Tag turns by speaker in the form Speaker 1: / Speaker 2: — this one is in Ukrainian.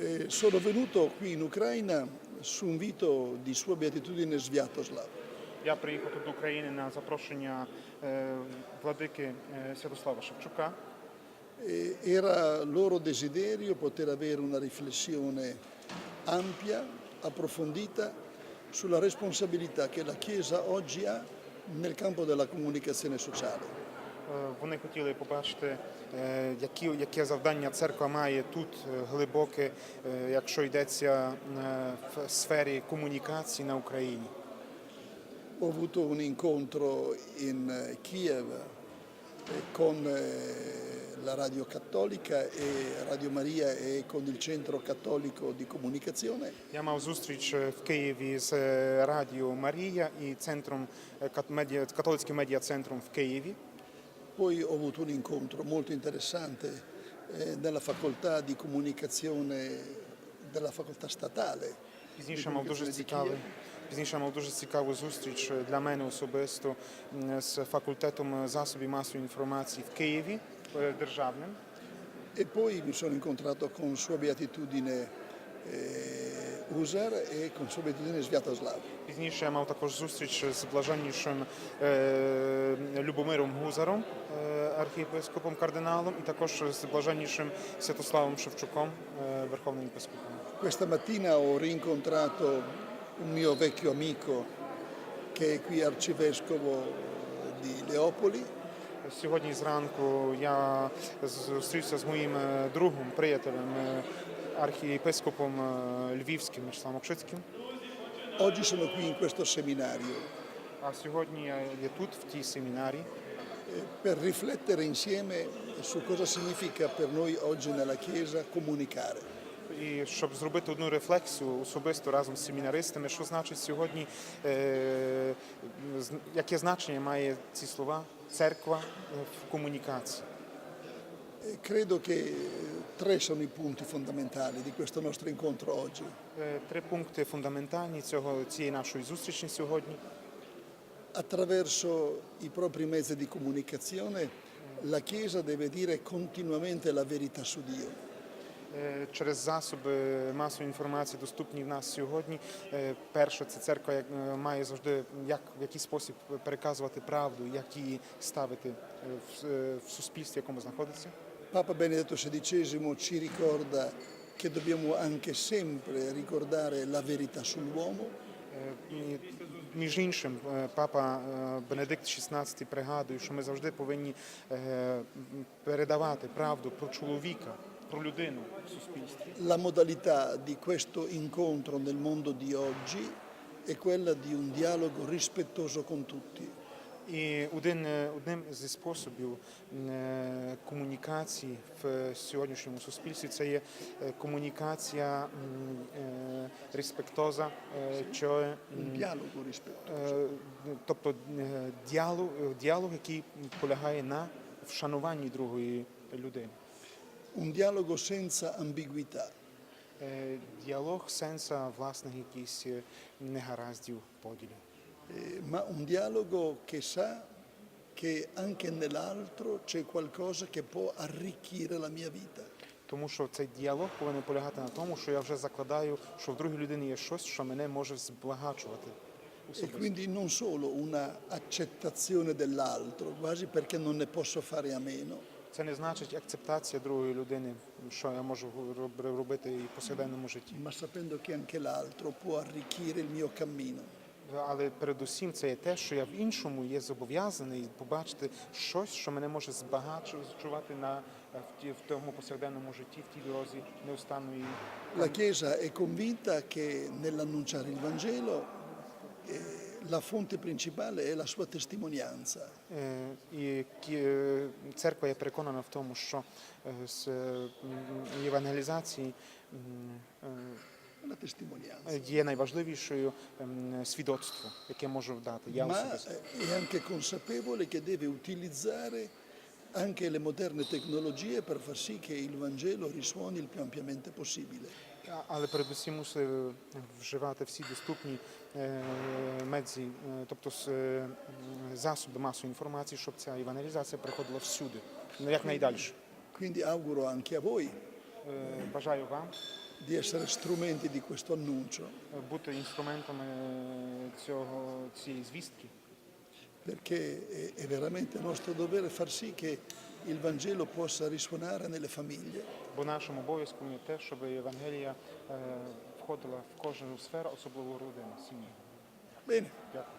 Speaker 1: Eh, sono venuto qui in Ucraina su invito di Sua Beatitudine Sviatoslav.
Speaker 2: Я приїхав тут до України на запрошення е, владики е, Святослава Шевчука.
Speaker 1: Eh, era loro desiderio poter avere una riflessione ampia, approfondita sulla responsabilità che la Chiesa oggi ha nel campo della comunicazione sociale.
Speaker 2: Е, Вони хотіли побачити, е, які, яке завдання церква має тут е, глибоке, якщо йдеться в сфері комунікації на Україні.
Speaker 1: Ho avuto un incontro in Kiev con la Radio Cattolica e Radio Maria e con il Centro Cattolico di Comunicazione
Speaker 2: Я мав зустріч в Києві з Радіо Марія і центром е, кат- медіа, католицьким медіа-центром в Києві.
Speaker 1: Poi ho avuto un incontro molto interessante eh, nella facoltà di comunicazione della facoltà statale.
Speaker 2: Пізніше мав дуже
Speaker 1: Комунікаційний
Speaker 2: цікавий. Пізніше мав дуже цікаву зустріч е, для мене особисто м, з факультетом засобів масової інформації в Києві е, державним.
Speaker 1: E poi mi sono incontrato con Sua Beatitudine Usar e con Sua Beatitudine Sviatoslav.
Speaker 2: Пізніше я мав також зустріч з блаженнішим е, Любомиром Гузаром, е, архієпископом кардиналом, і також з блаженнішим Святославом Шевчуком, е, верховним єпископом.
Speaker 1: Questa mattina ho rincontrato un mio vecchio amico che è qui arcivescovo di Leopoli
Speaker 2: Сьогодні зранку я зустрівся з моїм е, другом, приятелем, е, архієпископом е, Львівським Мячеславом Окшицьким.
Speaker 1: Oggi sono qui in questo seminario
Speaker 2: А сьогодні я є тут, в тій семінарі,
Speaker 1: eh, per riflettere insieme su cosa significa per noi oggi nella Chiesa comunicare.
Speaker 2: і щоб зробити одну рефлексію особисто разом з семінаристами, що значить сьогодні, е, з- яке значення має ці слова церква е, в комунікації.
Speaker 1: E credo che eh, tre sono i punti fondamentali di questo nostro incontro oggi.
Speaker 2: Пункти фундаментальні цього цієї нашої зустрічі сьогодні.
Speaker 1: Attraverso i propri mezzi di comunicazione la Chiesa deve dire continuamente la verità su Dio.
Speaker 2: Е, Через засоби масової інформації, доступні в нас сьогодні. Е, Перше, це церква е, має завжди як в який спосіб переказувати правду, як її ставити в, в суспільстві, в якому знаходиться.
Speaker 1: Papa Benedetto XVI ci ricorda che dobbiamo anche sempre ricordare la verità sull'uomo
Speaker 2: Е, І між іншим, е, папа е, Бенедикт XVI пригадує, що ми завжди повинні е, м, передавати правду про чоловіка, про людину в суспільстві.
Speaker 1: La modalità di questo incontro nel mondo di oggi è quella di un dialogo rispettoso con tutti.
Speaker 2: І один, е, одним зі способів е, комунікації в сьогоднішньому суспільстві це є е, комунікація е, респектоза, е. Е, Тобто діалог, діалог, який полягає на вшануванні другої людини.
Speaker 1: Un dialogo senza ambiguità.
Speaker 2: Діалог сенса власних якихось е, негараздів поділів.
Speaker 1: Ma un dialogo che sa che anche nell'altro c'è qualcosa che può arricchire la mia vita.
Speaker 2: Тому що цей діалог повинен полягати на тому, що я вже закладаю, що в другій людині є щось, що мене може збагачувати.
Speaker 1: E
Speaker 2: особисто.
Speaker 1: quindi non solo una accettazione dell'altro, quasi perché non ne posso fare a meno,
Speaker 2: Це не значить акцептація другої людини, що я можу роб- робити і в повсякденному житті.
Speaker 1: ma sapendo che anche l'altro può arricchire il mio cammino.
Speaker 2: Але передусім це є те, що я в іншому є зобов'язаний побачити щось, що мене може збагачувати на в, в тому повсякденному житті, в тій дорозі неустанної.
Speaker 1: La Chiesa è convinta che nell'annunciare il Vangelo eh, la fonte principale è la sua testimonianza.
Speaker 2: Е, І е, церква є переконана в тому, що е, з е, євангелізації е, є найважливішою ем, свідоцтво, яке можу дати. Я особисто.
Speaker 1: eh, è anche le moderne tecnologie per far sì che il Vangelo risuoni il più ampiamente possibile.
Speaker 2: Але передусім мусив вживати всі доступні е, медзі, е, тобто е, засоби масової інформації, щоб ця евангелізація приходила всюди, ну, як найдальше.
Speaker 1: Quindi auguro anche a voi
Speaker 2: Е, Бажаю вам
Speaker 1: di essere strumenti di questo annuncio,
Speaker 2: е, бути інструментами цього цієї звістки.
Speaker 1: perché è, è veramente nostro dovere far sì che il Vangelo possa risuonare nelle famiglie.
Speaker 2: Бо нашим обов'язком є те, щоб Євангелія е, входила в кожну сферу, особливо родину, сім'ї.
Speaker 1: Bene,
Speaker 2: Дякую.